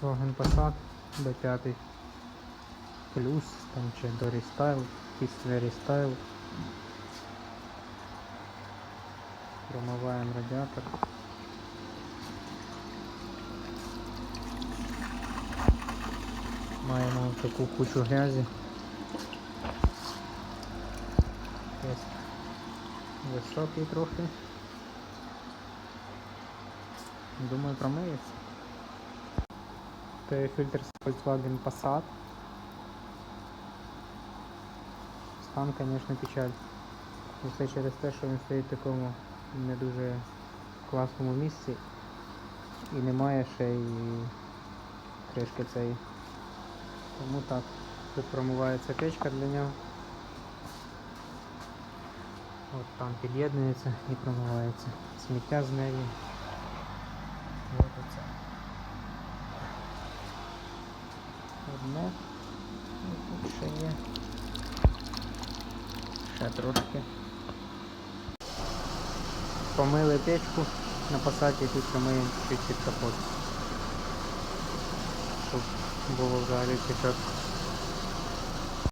Volkswagen Passat B5 плюс, там чи до Restyle, після Restyle. Промиваємо радіатор. Маємо таку кучу грязі. Тест високий трохи. Думаю, промиється. Фільтр з Volkswagen Passat. Стан, звісно, печаль. Все через те, що він стоїть в такому не дуже класному місці і немає ще й кришки цієї. Тому так, тут промивається печка для нього. От там під'єднується і промивається. Сміття з неї. От оце. Одне. І тут ще є. Ще трошки. Помили печку на посаді тут промиємо чуть-чуть капот. Щоб було взагалі чітко.